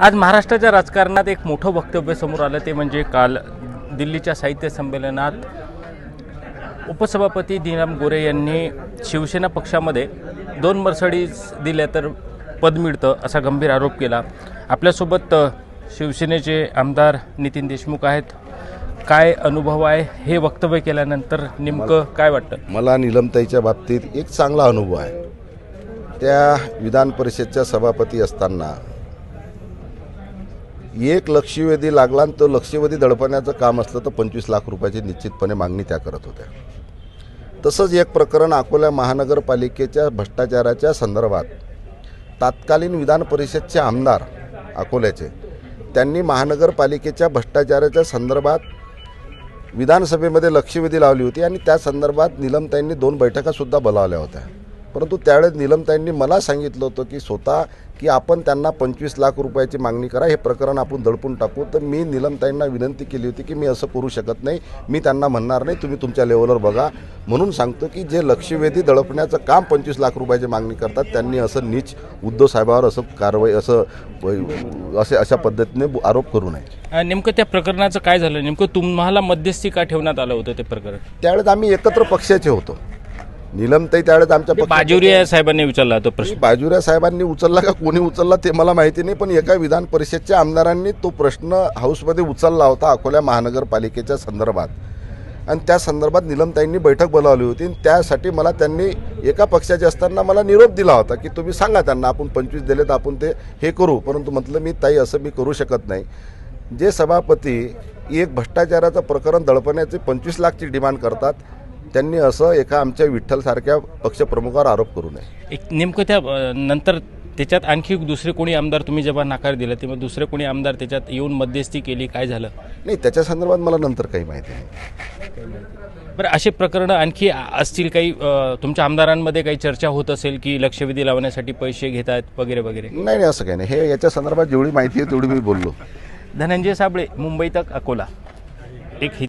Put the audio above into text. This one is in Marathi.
आज महाराष्ट्राच्या राजकारणात एक मोठं वक्तव्य समोर आलं ते म्हणजे काल दिल्लीच्या साहित्य संमेलनात उपसभापती दिनाम गोरे यांनी शिवसेना पक्षामध्ये दोन मर्सडीज दिल्या तर पद मिळतं असा गंभीर आरोप केला. आपल्यासोबत शिवसेनेचे आमदार नितीन देशमुख आहेत. काय अनुभव आहे? हे वक्तव्य केल्यानंतर नेमकं काय वाटतं? मला निलमताईच्या बाबतीत एक चांगला अनुभव आहे. त्या विधान परिषदच्या सभापती असताना एक लक्षवेधी लागला आणि तो लक्षवेधी दडपण्याचं काम असलं तर पंचवीस लाख रुपयाची निश्चितपणे मागणी त्या करत होत्या. तसंच एक प्रकरण अकोला महानगरपालिकेच्या भ्रष्टाचाराच्या संदर्भात तात्कालीन विधान परिषदचे आमदार अकोल्याचे त्यांनी महानगरपालिकेच्या भ्रष्टाचाराच्या संदर्भात विधानसभेमध्ये लक्षवेधी लावली होती आणि त्या संदर्भात निलमताईंनी दोन बैठकासुद्धा बोलावल्या होत्या. परंतु त्यावेळेस निलमताईंनी मला सांगितलं होतं की स्वतः की आपण त्यांना पंचवीस लाख रुपयाची मागणी करा हे प्रकरण आपण दडपून टाकू. तर मी निलमताईंना विनंती केली होती की मी असं करू शकत नाही मी त्यांना म्हणणार नाही तुम्ही तुमच्या लेवलवर बघा. म्हणून सांगतो की जे लक्षवेधी दडपण्याचं काम पंचवीस लाख रुपयाची मागणी करतात त्यांनी असं नीच उद्धव साहेबावर असं कारवाई असं असे अशा पद्धतीने आरोप करू नये. नेमकं त्या प्रकरणाचं काय झालं? नेमकं तुम्हाला मध्यस्थी का ठेवण्यात आलं होतं ते प्रकरण? त्यावेळेस आम्ही एकत्र पक्षाचे होतो. निलमताई त्यावेळेस आमच्या बाजुरिया साहेबांनी विचारला तो प्रश्न. मी बाजुऱ्या साहेबांनी उचलला का कोणी उचलला ते मला माहिती नाही पण एका विधान परिषदच्या आमदारांनी तो प्रश्न हाऊसमध्ये उचलला होता अकोल्या महानगरपालिकेच्या संदर्भात. आणि त्या संदर्भात निलमताईंनी बैठक बोलावली होती. आणि त्यासाठी मला त्यांनी एका पक्षाचे असताना मला निरोप दिला होता की तुम्ही सांगा त्यांना आपण पंचवीस दिले तर आपण ते हे करू. परंतु म्हटलं मी ताई असं मी करू शकत नाही. जे सभापती एक भ्रष्टाचाराचं प्रकरण दडपण्याचे पंचवीस लाखची डिमांड करतात त्यांनी असं एका आमच्या विठ्ठलसारख्या पक्षप्रमुखावर आरोप करू नये. एक नेमकं त्या नंतर त्याच्यात आणखी दुसरे कोणी आमदार तुम्ही जेव्हा नकार दिला तेव्हा दुसरे कोणी आमदार त्याच्यात येऊन मध्यस्थी केली काय झालं? नाही त्याच्या संदर्भात मला नंतर काही माहिती नाही. बरं असे प्रकरणं आणखी असतील काही अ, तुमच्या आमदारांमध्ये काही चर्चा होत असेल की लक्षवेधी लावण्यासाठी पैसे घेत आहेत वगैरे वगैरे? नाही नाही असं काही नाही. हे याच्या संदर्भात जेवढी माहिती आहे तेवढी मी बोललो. धनंजय साबळे मुंबई तक अकोला. एक हि